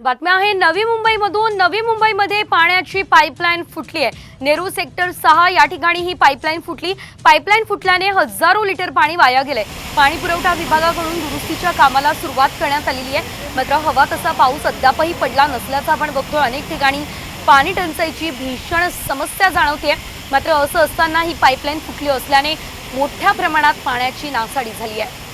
बातम्या आहे नवी मुंबईमधून नवी मुंबईमध्ये पाण्याची पाईपलाईन फुटली आहे. नेहरू सेक्टर सहा या ठिकाणी ही पाईपलाईन फुटली. पाईपलाईन फुटल्याने हजारो लिटर पाणी वाया गेले पाणी पुरवठा विभागाकडून दुरुस्तीच्या कामाला सुरुवात करण्यात आलेली आहे. मात्र हवा तसा पाऊस अद्यापही पडला नसल्याचा आपण बघतोय. अनेक ठिकाणी पाणी टंचाईची भीषण समस्या जाणवते मात्र असं असताना ही पाईपलाईन फुटली असल्याने मोठ्या प्रमाणात पाण्याची नासाडी झाली आहे.